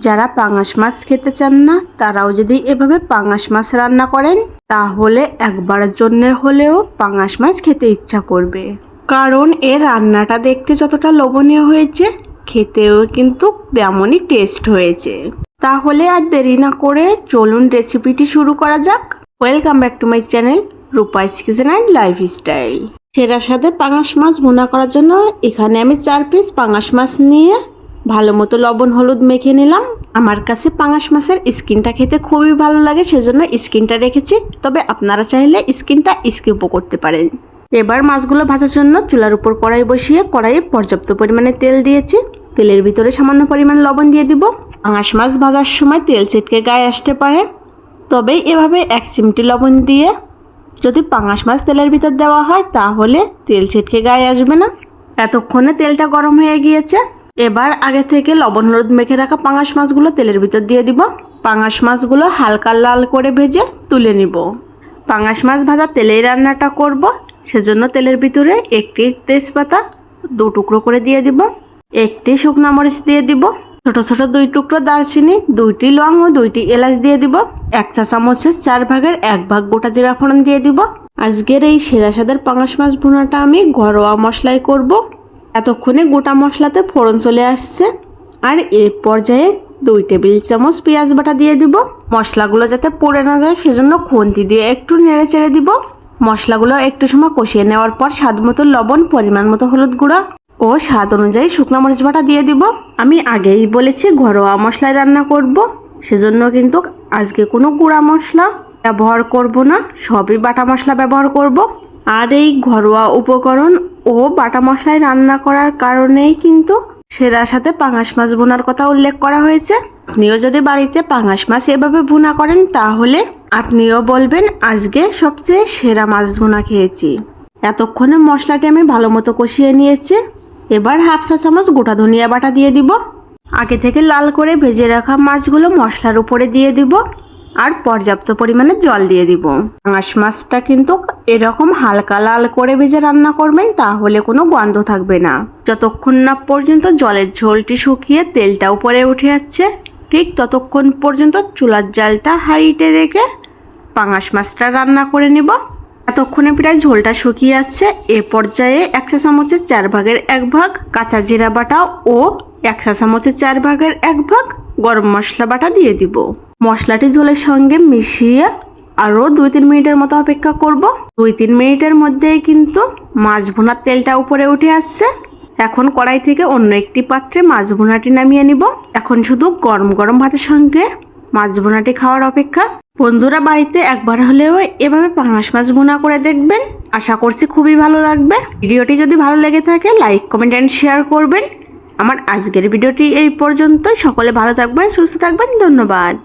যারা পাঙাশ মাছ খেতে চান না, তারাও যদি এভাবে পাঙাশ মাছ রান্না করেন, তাহলে একবারের জন্য হলেও পাঙাশ মাছ খেতে ইচ্ছা করবে। কারণ এর রান্নাটা দেখতে যতটা লোভনীয় হয়েছে, খেতেও কিন্তু তেমনই টেস্ট হয়েছে। তাহলে আর দেরি না করে চলুন রেসিপিটি শুরু করা যাক। Welcome back to my channel Rupai's kitchen and lifestyle সেটার সাথে পাঙাশ মাছ ভুনা করার জন্য এখানে আমি চার পিস পাঙাশ মাছ নিয়ে ভালো মতো লবণ, হলুদ মেখে নিলাম। আমার কাছে পাঙাশ মাছের স্কিনটা খেতে খুবই ভালো লাগে, সেজন্য স্কিনটা রেখেছি। তবে আপনারা চাইলে স্কিনটা স্কিপও করতে পারেন। এবার মাছগুলো ভাজার জন্য চুলার উপর কড়াই বসিয়ে কড়াইয়ে পর্যাপ্ত পরিমাণে তেল দিয়েছি। তেলের ভিতরে সামান্য পরিমাণ লবণ দিয়ে দিব। পাঙাশ মাছ ভাজার সময় তেল ছিটকে গায়ে আসতে পারে। তবে এভাবে এক চিমটি লবণ দিয়ে যদি পাঙাশ মাছ তেলের ভিতর দেওয়া হয়, তাহলে তেল ছিটকে গায়ে আসবে না। এতক্ষণে তেলটা গরম হয়ে গিয়েছে। এবার আগে থেকে লবণ হলুদ মেখে রাখা পাঙাশ মাছগুলো তেলের ভিতর দিয়ে দিব। পাঙাশ মাছগুলো হালকা লাল করে ভেজে তুলে নিব। পাঙাশ মাছ ভাজা তেলেই রান্নাটা করব। সেজন্য তেলের ভিতরে একটি তেজপাতা দু টুকরো করে দিয়ে দিব। একটি শুকনো মরিচ দিয়ে দিব। ছোট ছোট দুই টুকরো দারচিনি, দুইটি লং ও দুইটি এলাচ দিয়ে দিব। এক চা চামচের চার ভাগের এক ভাগ গোটা জিরা ফোড়ন দিয়ে দিব। আজকের এই সেরা স্বাদের পাঙাশ মাছ ভুনাটা আমি ঘরোয়া মশলায় করব। এতক্ষণে গোটা মশলাতে ফোড়ন চলে আসছে। আর এ পর্যায়ে দুই টেবিল চামচ পেঁয়াজ বাটা দিয়ে দিব। মশলাগুলো যাতে পড়ে না যায়, সেজন্য খুন্তি দিয়ে একটু নেড়ে চেড়ে দিব। মশলাগুলো একটু সময় কষিয়ে নেওয়ার পর স্বাদ মতো লবণ, পরিমাণ মতো হলুদ গুঁড়া ও স্বাদ অনুযায়ী শুকনো মরিচ বাটা দিয়ে দিব। আমি আগেই বলেছি, ঘরোয়া মশলায় রান্না করব। সেজন্য কিন্তু আজকে কোনো গুঁড়া মশলা ব্যবহার করব না, সবই বাটা মশলা ব্যবহার করব। আর এই ঘরোয়া উপকরণ ও বাটা মশলায় রান্না করার কারণেই কিন্তু সেরার সাথে পাঙাশ মাছ বোনার কথা উল্লেখ করা হয়েছে। আপনিও যদি বাড়িতে পাঙাশ মাছ এভাবে ভুনা করেন, তাহলে আপনিও বলবেন, আজকে সবচেয়ে সেরা মাছ ভুনা খেয়েছি। এতক্ষণে মশলাটি আমি ভালো মতো কষিয়ে নিয়েছি। এবার হাফ চা চামচ গোটা ধনিয়া বাটা দিয়ে দিব। আগে থেকে লাল করে ভেজে রাখা মাছগুলো মশলার উপরে দিয়ে দিব। আর পর্যাপ্ত পরিমাণে জল দিয়ে দিব। পাঙাশ মাছটা কিন্তু এরকম হালকা লাল করে ভেজে রান্না করবেন, তাহলে কোনো গন্ধ থাকবে না। যতক্ষণ না পর্যন্ত জলের ঝোলটি শুকিয়ে তেলটা উপরে উঠে যাচ্ছে ঠিক ততক্ষণ পর্যন্ত চুলার জালটা হাইটে রেখে পাঙাশ মাছটা রান্না করে নিব। এতক্ষণে প্রায় ঝোলটা শুকিয়ে আসছে। এ পর্যায়ে এক চা চামচের চার ভাগের এক ভাগ কাঁচা জিরা বাটা ও এক চা চামচের চার ভাগের এক ভাগ গরম মশলা বাটা দিয়ে দিব। মশলাটি ঝোলের সঙ্গে মিশিয়ে আরও দুই তিন মিনিটের মতো অপেক্ষা করব। দুই তিন মিনিটের মধ্যেই কিন্তু মাছ ভুনার তেলটা উপরে উঠে আসছে। এখন কড়াই থেকে অন্য একটি পাত্রে মাছ ভুনাটি নামিয়ে নিব। এখন শুধু গরম গরম ভাতের সঙ্গে মাছ ভুনাটি খাওয়ার অপেক্ষা। বন্ধুরা, বাড়িতে একবার হলেও এভাবে পাঙাশ মাছ ভুনা করে দেখবেন। আশা করছি খুবই ভালো লাগবে। ভিডিওটি যদি ভালো লেগে থাকে, লাইক, কমেন্ট অ্যান্ড শেয়ার করবেন। আমার আজকের ভিডিওটি এই পর্যন্ত সকলে ভালো থাকবেন, সুস্থ থাকবেন। ধন্যবাদ।